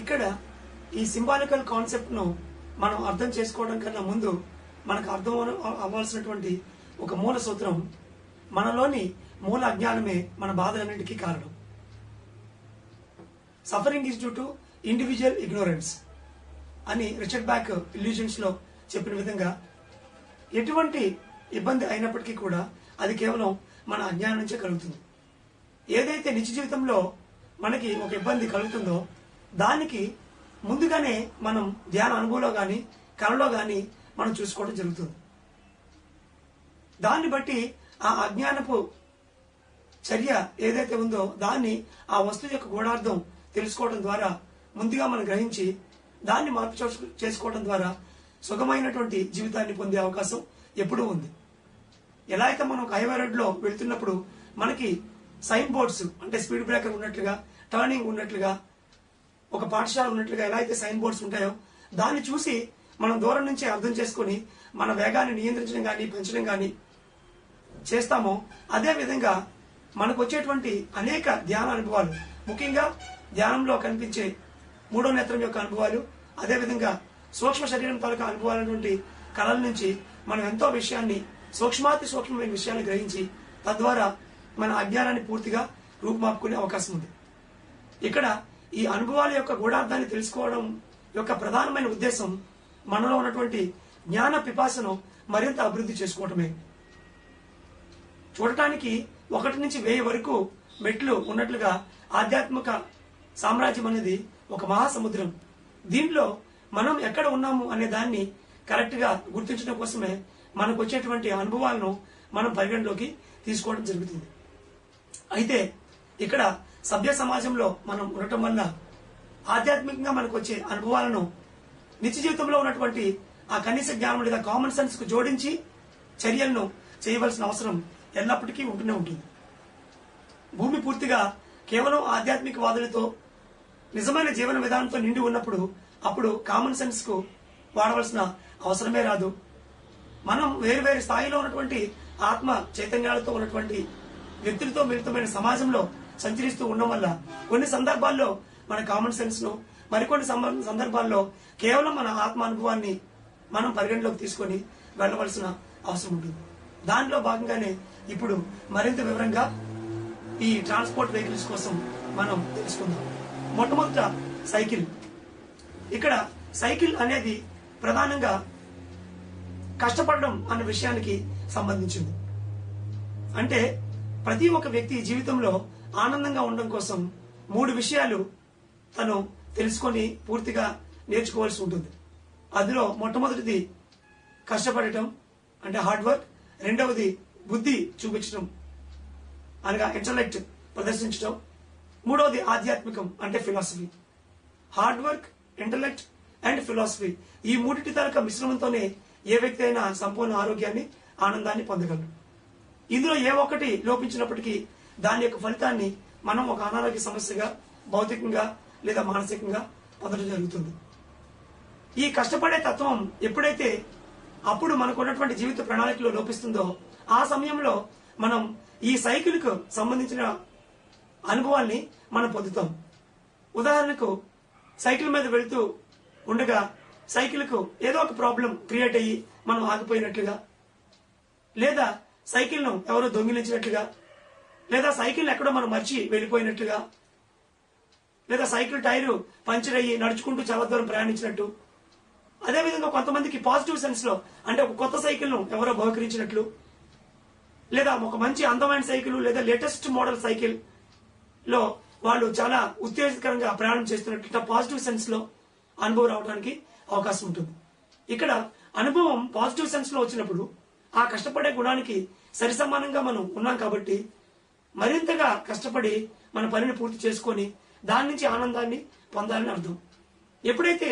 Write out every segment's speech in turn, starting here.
ఇక్కడ ఈ సింబాలికల్ కాన్సెప్ట్ను మనం అర్థం చేసుకోవడం కన్నా ముందు మనకు అర్థం అవ్వాల్సినటువంటి ఒక మూల సూత్రం మనలోని మూల అజ్ఞానమే మన బాధలన్నింటికీ కారణం. Suffering is due to individual ignorance అని రిచర్డ్ బ్యాక్ ఇల్యూజన్స్లో చెప్పిన విధంగా ఎటువంటి ఇబ్బంది అయినప్పటికీ కూడా అది కేవలం మన అజ్ఞానం నుంచే కలుగుతుంది. ఏదైతే నిజ జీవితంలో మనకి ఒక ఇబ్బంది కలుగుతుందో దానికి ముందుగానే మనం ధ్యాన అనుభవంలో కానీ కళలో కానీ మనం చూసుకోవడం జరుగుతుంది. దాన్ని బట్టి ఆ అజ్ఞానపు చర్య ఏదైతే ఉందో దాన్ని ఆ వస్తువు యొక్క గూఢార్థం తెలుసుకోవడం ద్వారా ముందుగా మనం గ్రహించి దాన్ని మార్పు చేసుకోవడం ద్వారా సుఖమైనటువంటి జీవితాన్ని పొందే అవకాశం ఎప్పుడూ ఉంది. ఎలా అయితే మనం ఒక హైవే రోడ్లో వెళ్తున్నప్పుడు మనకి సైన్ బోర్డ్స్ అంటే స్పీడ్ బ్రేకర్ ఉన్నట్లుగా టర్నింగ్ ఉన్నట్లుగా ఒక పాఠశాల ఉన్నట్లుగా ఎలా అయితే సైన్ బోర్డ్స్ ఉంటాయో దాన్ని చూసి మనం దూరం నుంచే అర్థం చేసుకొని మన వేగాన్ని నియంత్రించడం కానీ పెంచడం కానీ చేస్తామో అదే విధంగా మనకు వచ్చేటువంటి అనేక ధ్యాన అనుభవాలు. ముఖ్యంగా ధ్యానంలో కనిపించే మూడో నేత్రం యొక్క అనుభవాలు అదే విధంగా సూక్ష్మ శరీరం తాలూకా అనుభవాలైనటువంటి కళల నుంచి మనం ఎంతో విషయాన్ని సూక్ష్మాతి సూక్ష్మమైన విషయాన్ని గ్రహించి తద్వారా మన అజ్ఞానాన్ని పూర్తిగా రూపుమాపుకునే అవకాశం ఉంది. ఇక్కడ ఈ అనుభవాల యొక్క గూఢార్థాన్ని తెలుసుకోవడం యొక్క ప్రధానమైన ఉద్దేశం మనలో ఉన్నటువంటి జ్ఞాన పిపాసను మరింత అభివృద్ధి చేసుకోవటమే. చూడటానికి ఒకటి నుంచి వెయ్యి వరకు మెట్లు ఉన్నట్లుగా ఆధ్యాత్మిక సామ్రాజ్యం అనేది ఒక మహాసముద్రం. దీనిలో మనం ఎక్కడ ఉన్నాము అనే దాన్ని కరెక్ట్గా గుర్తించడం కోసమే మనకు వచ్చేటువంటి అనుభవాలను మనం పరిగణలోకి తీసుకోవడం జరుగుతుంది. అయితే ఇక్కడ సభ్య సమాజంలో మనం ఉండటం వల్ల ఆధ్యాత్మికంగా మనకు వచ్చే అనుభవాలను నిత్య జీవితంలో ఉన్నటువంటి ఆ కనీస జ్ఞానం లేదా కామన్ సెన్స్కు జోడించి చర్యలను చేయవలసిన అవసరం ఎల్లప్పటికీ ఉంటూనే ఉంటుంది. భూమి పూర్తిగా కేవలం ఆధ్యాత్మిక వాదులతో నిజమైన జీవన విధానంతో నిండి ఉన్నప్పుడు అప్పుడు కామన్ సెన్స్కు వాడవలసిన అవసరమే రాదు. మనం వేరు వేరు స్థాయిలో ఉన్నటువంటి ఆత్మ చైతన్యాలతో ఉన్నటువంటి వ్యక్తులతో మిళితమైన సమాజంలో సంచరిస్తూ ఉండడం వల్ల కొన్ని సందర్భాల్లో మన కామన్ సెన్స్ను మరికొన్ని సందర్భాల్లో కేవలం మన ఆత్మ అనుభవాన్ని మనం పరిగణలోకి తీసుకొని వెళ్ళవలసిన అవసరం ఉంటుంది. దానిలో భాగంగానే ఇప్పుడు మరింత వివరంగా ఈ ట్రాన్స్పోర్ట్ వెహికల్స్ కోసం మనం తెలుసుకుందాం. మొట్టమొదట సైకిల్. ఇక్కడ సైకిల్ అనేది ప్రధానంగా కష్టపడడం అన్న విషయానికి సంబంధించింది. అంటే ప్రతి ఒక్క వ్యక్తి జీవితంలో ఆనందంగా ఉండడం కోసం మూడు విషయాలు తను తెలుసుకొని పూర్తిగా నేర్చుకోవాల్సి ఉంటుంది. అందులో మొట్టమొదటిది కష్టపడటం అంటే హార్డ్ వర్క్ రెండవది బుద్ధి చూపించడం అనగా ఇంటలెక్ట్ ప్రదర్శించడం మూడవది ఆధ్యాత్మికం అంటే philosophy hard work intellect and philosophy ఈ మూడింటి తరక మిశ్రమంతోనే ఏ వ్యక్తి అయినా సంపూర్ణ ఆరోగ్యాన్ని ఆనందాన్ని పొందగలరు ఇందులో ఏ ఒక్కటి లోపించినప్పటికీ దాని యొక్క ఫలితాన్ని మనం ఒక అనారోగ్య సమస్యగా భౌతికంగా లేదా మానసికంగా పొందడం జరుగుతుంది. ఈ కష్టపడే తత్వం ఎప్పుడైతే అప్పుడు మనకు ఉన్నటువంటి జీవిత ప్రణాళికలో లోపిస్తుందో ఆ సమయంలో మనం ఈ సైకిల్కు సంబంధించిన అనుభవాల్ని మనం పొందుతాం. ఉదాహరణకు సైకిల్ మీద వెళుతూ ఉండగా సైకిల్కు ఏదో ఒక ప్రాబ్లం క్రియేట్ అయ్యి మనం ఆగిపోయినట్లుగా లేదా సైకిల్ను ఎవరో దొంగిలించినట్లుగా లేదా సైకిల్ ఎక్కడో మనం మర్చి వెళ్ళిపోయినట్టుగా లేదా సైకిల్ టైరు పంచర్ అయ్యి నడుచుకుంటూ చాలా దూరం ప్రయాణించినట్టు. అదేవిధంగా కొంతమందికి పాజిటివ్ సెన్స్లో అంటే ఒక కొత్త సైకిల్ను ఎవరో బహుకరించినట్లు లేదా ఒక మంచి అందమైన సైకిల్ లేదా లేటెస్ట్ మోడల్ సైకిల్లో వాళ్ళు చాలా ఉత్తేజకరంగా ప్రయాణం చేస్తున్నట్టు పాజిటివ్ సెన్స్లో అనుభవం రావడానికి అవకాశం ఉంటుంది. ఇక్కడ అనుభవం పాజిటివ్ సెన్స్లో వచ్చినప్పుడు ఆ కష్టపడే గుణానికి సరిసమానంగా మనం ఉన్నాం కాబట్టి మరింతగా కష్టపడి మన పనిని పూర్తి చేసుకొని దాని నుంచి ఆనందాన్ని పొందాలని అర్థం. ఎప్పుడైతే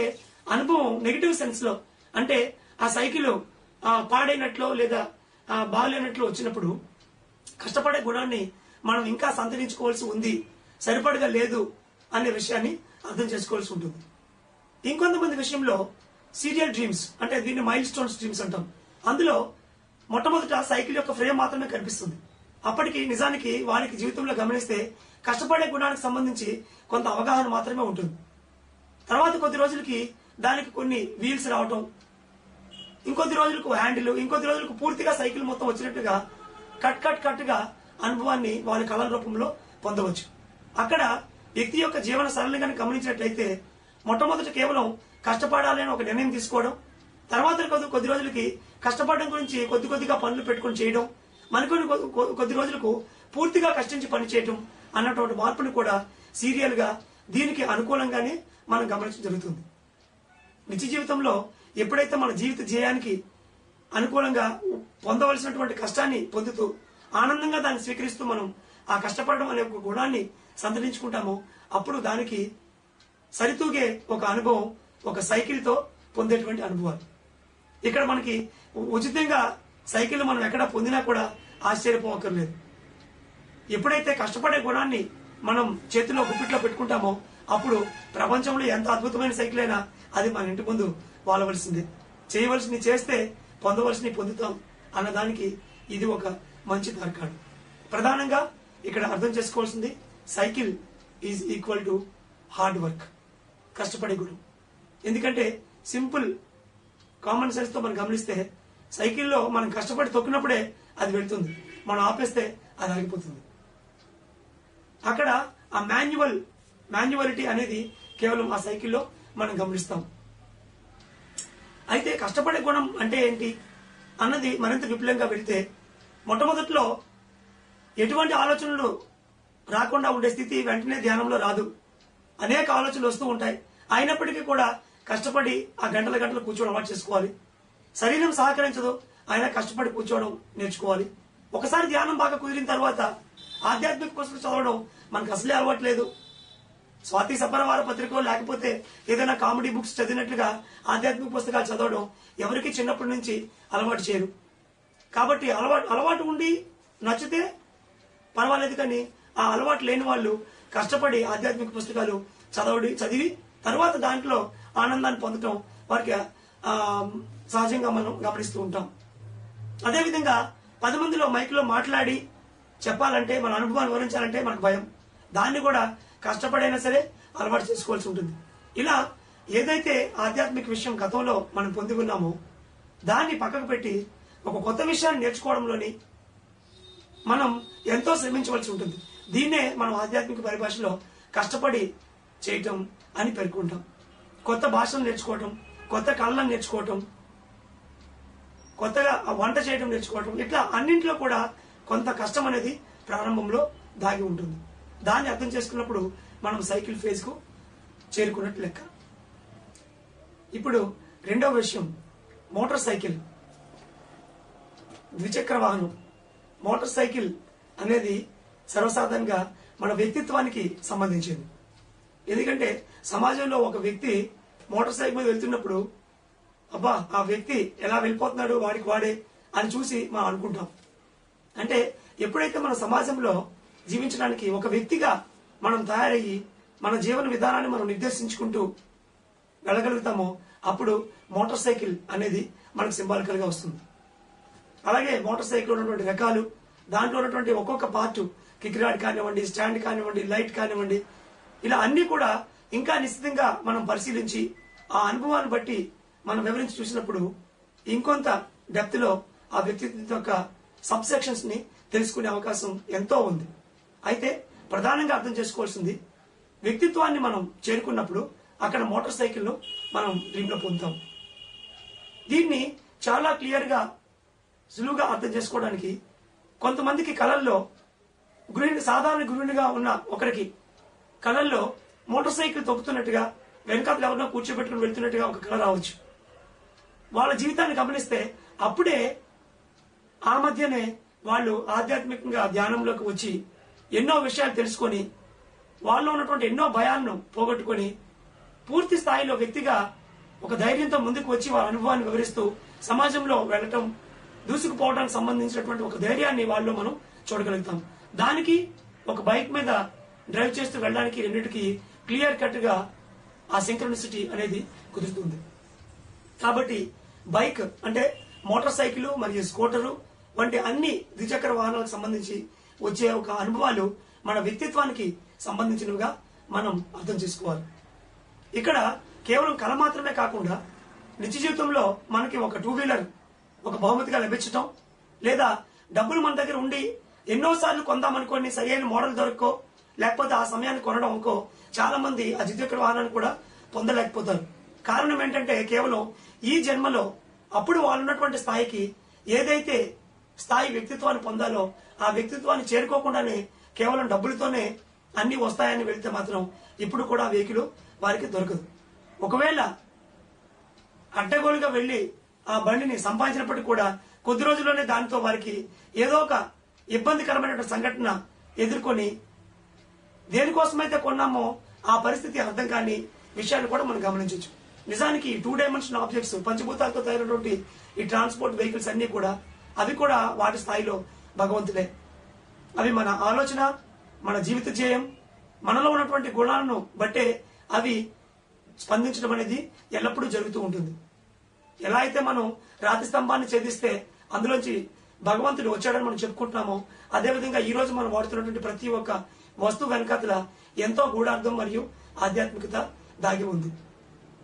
అనుభవం నెగిటివ్ సెన్స్లో అంటే ఆ సైకిల్ ఆ, లేదా ఆ, బాగాలేనట్లు వచ్చినప్పుడు కష్టపడే గుణాన్ని మనం ఇంకా సంతరించుకోవాల్సి ఉంది సరిపడగా లేదు అనే విషయాన్ని అర్థం చేసుకోవాల్సి ఉంటుంది. ఇంకొంతమంది విషయంలో సీరియల్ డ్రీమ్స్ అంటే దీన్ని మైల్ స్టోన్స్ డ్రీమ్స్ అంటాం. అందులో మొట్టమొదట సైకిల్ యొక్క ఫ్రేమ్ మాత్రమే కనిపిస్తుంది. అప్పటికి నిజానికి వారికి జీవితంలో గమనిస్తే కష్టపడే గుణానికి సంబంధించి కొంత అవగాహన మాత్రమే ఉంటుంది. తర్వాత కొద్ది రోజులకి దానికి కొన్ని వీల్స్ రావటం ఇంకొద్ది రోజులకు హ్యాండిల్ ఇంకొద్ది రోజులకు పూర్తిగా సైకిల్ మొత్తం వచ్చినట్టుగా కట్ కట్ కట్గా అనుభవాన్ని వాళ్ళ కళల రూపంలో పొందవచ్చు. అక్కడ వ్యక్తి యొక్క జీవన సరళిగా గమనించినట్లయితే మొట్టమొదట కేవలం కష్టపడాలి అని ఒక నిర్ణయం తీసుకోవడం తర్వాత కొద్ది కొద్ది రోజులకి కష్టపడడం గురించి కొద్ది కొద్దిగా పనులు పెట్టుకొని చేయడం మరికొన్ని కొద్ది- కొద్ది- కొద్ది రోజులకు పూర్తిగా కష్టించి పనిచేయటం అన్నటువంటి మార్పును కూడా సీరియల్గా దీనికి అనుకూలంగానే మనం గమనించడం జరుగుతుంది. నిత్య జీవితంలో ఎప్పుడైతే మన జీవిత ధ్యేయానికి అనుకూలంగా పొందవలసినటువంటి కష్టాన్ని పొందుతూ ఆనందంగా దాన్ని స్వీకరిస్తూ మనం ఆ కష్టపడడం అనే ఒక గుణాన్ని సంతరించుకుంటామో అప్పుడు దానికి సరితూగే ఒక అనుభవం ఒక సైకిల్తో పొందేటువంటి అనుభవాలు. ఇక్కడ మనకి ఉచితంగా సైకిల్ మనం ఎక్కడ పొందినా కూడా ఆశ్చర్యపోకర్లేదు. ఎప్పుడైతే కష్టపడే గుణాన్ని మనం చేతిలో గుప్పిట్లో పెట్టుకుంటామో అప్పుడు ప్రపంచంలో ఎంత అద్భుతమైన సైకిల్ అయినా అది మన ఇంటి ముందు వాలవలసిందే. చేయవలసింది చేస్తే పొందవలసింది పొందుతాం అన్నదానికి ఇది ఒక మంచి తర్కాడు ప్రధానంగా ఇక్కడ అర్థం చేసుకోవాల్సింది cycle is equal to hard work కష్టపడే గుణం. ఎందుకంటే సింపుల్ కామన్ సెన్స్తో మనం గమనిస్తే సైకిల్లో మనం కష్టపడి తొక్కినప్పుడే అది వెళ్తుంది. మనం ఆపేస్తే అది ఆగిపోతుంది. అక్కడ ఆ మాన్యువల్ మాన్యువాలిటీ అనేది కేవలం ఆ సైకిల్లో మనం గమనిస్తాం. అయితే కష్టపడే గుణం అంటే ఏంటి? అన్నది మరింత విపులంగా వెళితే మొట్టమొదట్లో ఎటువంటి ఆలోచనలు రాకుండా ఉండే స్థితి వెంటనే ధ్యానంలో రాదు. అనేక ఆలోచనలు వస్తూ ఉంటాయి. అయినప్పటికీ కూడా కష్టపడి ఆ గంటల గంటలు కూర్చోవడం అలవాటు చేసుకోవాలి. శరీరం సహకరించదు. ఆయన కష్టపడి కూర్చోవడం నేర్చుకోవాలి. ఒకసారి ధ్యానం బాగా కుదిరిన తర్వాత ఆధ్యాత్మిక పుస్తకం చదవడం మనకు అసలే అలవాటు లేదు. స్వాతి సపరవార పత్రికలో లేకపోతే ఏదైనా కామెడీ బుక్స్ చదివినట్లుగా ఆధ్యాత్మిక పుస్తకాలు చదవడం ఎవరికి చిన్నప్పటి నుంచి అలవాటు చేయరు. కాబట్టి అలవాటు అలవాటు ఉండి నచ్చితే పర్వాలేదు కానీ ఆ అలవాటు లేని వాళ్ళు కష్టపడి ఆధ్యాత్మిక పుస్తకాలు చదవడి చదివి తర్వాత దాంట్లో ఆనందాన్ని పొందటం వారికి సహజంగా మనం గమనిస్తూ ఉంటాం. అదేవిధంగా పది మందిలో మైక్లో మాట్లాడి చెప్పాలంటే మన అనుభవాన్ని వివరించాలంటే మనకు భయం. దాన్ని కూడా కష్టపడైనా సరే అలవాటు చేసుకోవాల్సి ఉంటుంది. ఇలా ఏదైతే ఆధ్యాత్మిక విషయం గతంలో మనం పొంది ఉన్నామో దాన్ని పక్కకు పెట్టి ఒక కొత్త విషయాన్ని నేర్చుకోవడంలోని మనం ఎంతో శ్రమించవలసి ఉంటుంది. దీన్నే మనం ఆధ్యాత్మిక పరిభాషలో కష్టపడి చేయటం అని పేర్కొంటాం. కొత్త భాషను నేర్చుకోవటం కొత్త కళలను నేర్చుకోవటం కొత్తగా ఆ వంట చేయడం నేర్చుకోవటం ఇట్లా అన్నింటిలో కూడా కొంత కష్టం అనేది ప్రారంభంలో దాగి ఉంటుంది. దాన్ని అర్థం చేసుకున్నప్పుడు మనం సైకిల్ ఫేజ్కు చేరుకున్నట్టు లెక్క. ఇప్పుడు రెండవ విషయం మోటార్ సైకిల్. ద్విచక్ర వాహనం. మోటార్ సైకిల్ అనేది సర్వసాధారణంగా మన వ్యక్తిత్వానికి సంబంధించింది. ఎందుకంటే సమాజంలో ఒక వ్యక్తి మోటార్ సైకిల్ మీద వెళ్తున్నప్పుడు అబ్బా ఆ వ్యక్తి ఎలా వెళ్ళిపోతున్నాడు వాడికి వాడే అని చూసి మనం అనుకుంటాం. అంటే ఎప్పుడైతే మన సమాజంలో జీవించడానికి ఒక వ్యక్తిగా మనం తయారయ్యి మన జీవన విధానాన్ని మనం నిర్దేశించుకుంటూ వెళ్ళగలుగుతామో అప్పుడు మోటార్ సైకిల్ అనేది మనకు సింబాలికల్గా వస్తుంది. అలాగే మోటార్ సైకిల్ ఉన్నటువంటి రకాలు దాంట్లో ఉన్నటువంటి ఒక్కొక్క పార్ట్ కిక్ రాడ్ కానివ్వండి స్టాండ్ కానివ్వండి లైట్ కానివ్వండి ఇలా అన్ని కూడా ఇంకా నిశ్చితంగా మనం పరిశీలించి ఆ అనుభవాన్ని బట్టి మనం వివరించి చూసినప్పుడు ఇంకొంత డెప్త్లో ఆ వ్యక్తిత్వం యొక్క సబ్సెక్షన్స్ని తెలుసుకునే అవకాశం ఎంతో ఉంది. అయితే ప్రధానంగా అర్థం చేసుకోవాల్సింది వ్యక్తిత్వాన్ని మనం చేరుకున్నప్పుడు అక్కడ మోటార్ సైకిల్ను మనం డ్రీమ్లో పొందుతాం. దీన్ని చాలా క్లియర్గా సులువుగా అర్థం చేసుకోవడానికి కొంతమందికి కళల్లో గృహిణి సాధారణ గృహిణిగా ఉన్న ఒకరికి కళల్లో మోటార్ సైకిల్ తొక్కుతున్నట్టుగా వెనకాతలు ఎవరినో కూర్చోబెట్టుకుని వెళ్తున్నట్టుగా ఒక కళ రావచ్చు. వాళ్ళ జీవితాన్ని గమనిస్తే అప్పుడే ఆ మధ్యనే వాళ్ళు ఆధ్యాత్మికంగా ధ్యానంలోకి వచ్చి ఎన్నో విషయాలు తెలుసుకొని వాళ్ళు ఉన్నటువంటి ఎన్నో భయాలను పోగొట్టుకొని పూర్తి స్థాయిలో వ్యక్తిగా ఒక ధైర్యంతో ముందుకు వచ్చి వాళ్ళ అనుభవాన్ని వివరిస్తూ సమాజంలో వెళ్ళటం దూసుకుపోవడానికి సంబంధించినటువంటి ఒక ధైర్యాన్ని వాళ్ళు మనం చూడగలుగుతాం. దానికి ఒక బైక్ మీద డ్రైవ్ చేస్తూ వెళ్ళడానికి రెండింటికి క్లియర్ కట్గా ఆ సింక్రనిసిటీ అనేది కుదురుతుంది. కాబట్టి బైక్ అంటే మోటార్ సైకిల్ మరియు స్కూటరు వంటి అన్ని ద్విచక్ర వాహనాలకు సంబంధించి వచ్చే ఒక అనుభవాలు మన వ్యక్తిత్వానికి సంబంధించినవిగా మనం అర్థం చేసుకోవాలి. ఇక్కడ కేవలం కళ మాత్రమే కాకుండా నిత్య జీవితంలో మనకి ఒక టూ వీలర్ ఒక బహుమతిగా లభించటం లేదా డబ్బులు మన దగ్గర ఉండి ఎన్నోసార్లు కొందామనుకోని సరైన మోడల్ దొరకో లేకపోతే ఆ సమయాన్ని కొనడం అనుకో చాలా మంది ఆ ద్విచక్ర వాహనాన్ని కూడా పొందలేకపోతారు. కారణం ఏంటంటే కేవలం ఈ జన్మలో అప్పుడు వాళ్ళు ఉన్నటువంటి స్థాయికి ఏదైతే స్థాయి వ్యక్తిత్వాన్ని పొందాలో ఆ వ్యక్తిత్వాన్ని చేరుకోకుండానే కేవలం డబ్బులతోనే అన్ని వస్తాయని వెళితే మాత్రం ఇప్పుడు కూడా వెహికల్ వారికి దొరకదు. ఒకవేళ అడ్డగోలుగా వెళ్ళి ఆ బండిని సంపాదించినప్పటికీ కూడా కొద్ది రోజుల్లోనే దానితో వారికి ఏదో ఒక ఇబ్బందికరమైనటువంటి సంఘటన ఎదుర్కొని దేనికోసమైతే కొన్నామో ఆ పరిస్థితి అర్థం కాని విషయాన్ని కూడా మనం గమనించవచ్చు. నిజానికి టూ డైమెన్షన్ ఆబ్జెక్ట్స్ పంచభూతాలతో తయారైనటువంటి ఈ ట్రాన్స్పోర్ట్ వెహికల్స్ అన్ని కూడా అవి కూడా వాటి స్థాయిలో భగవంతుడే. అవి మన ఆలోచన మన జీవిత ధ్యేయం మనలో ఉన్నటువంటి గుణాలను బట్టే అవి స్పందించడం అనేది ఎల్లప్పుడూ జరుగుతూ ఉంటుంది. ఎలా అయితే మనం రాతి స్తంభాన్ని ఛేదిస్తే అందులోంచి భగవంతుడు వచ్చాడని మనం చెప్పుకుంటున్నామో అదేవిధంగా ఈ రోజు మనం వాడుతున్నటువంటి ప్రతి ఒక్క వస్తువు వెనకాతల ఎంతో గూఢార్థం మరియు ఆధ్యాత్మికత దాగి ఉంది.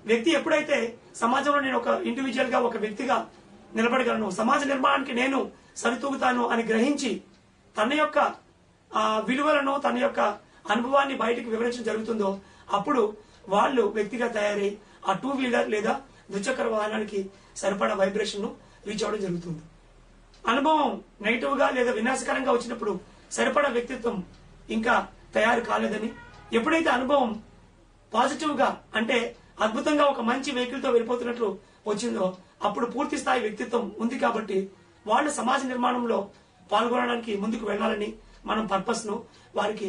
వ్యక్తి ఎప్పుడైతే సమాజంలో నేను ఒక ఇండివిజువల్గా ఒక వ్యక్తిగా నిలబడగలను సమాజ నిర్మాణానికి నేను సరితూగుతాను అని గ్రహించి తన యొక్క ఆ విలువలను తన యొక్క అనుభవాన్ని బయటకు వివరించడం జరుగుతుందో అప్పుడు వాళ్ళు వ్యక్తిగా తయారై ఆ టూ వీలర్ లేదా ద్విచక్ర వాహనానికి సరిపడా వైబ్రేషన్ను రీచ్ అవ్వడం జరుగుతుంది. అనుభవం నెగిటివ్గా లేదా వినాశకరంగా వచ్చినప్పుడు సరిపడా వ్యక్తిత్వం ఇంకా తయారు కాలేదని ఎప్పుడైతే అనుభవం పాజిటివ్గా అంటే అద్భుతంగా ఒక మంచి వెహికల్తో వెళ్ళిపోతున్నట్లు వచ్చిందో అప్పుడు పూర్తి స్థాయి వ్యక్తిత్వం ఉంది కాబట్టి వాళ్ళు సమాజ నిర్మాణంలో పాల్గొనడానికి ముందుకు వెళ్ళాలని మనం పర్పస్ను వారికి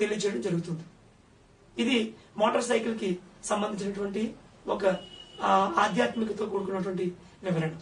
తెలియజేయడం జరుగుతుంది. ఇది మోటార్ సైకిల్కి సంబంధించినటువంటి ఒక ఆధ్యాత్మికతో కూడుకున్నటువంటి వివరణ.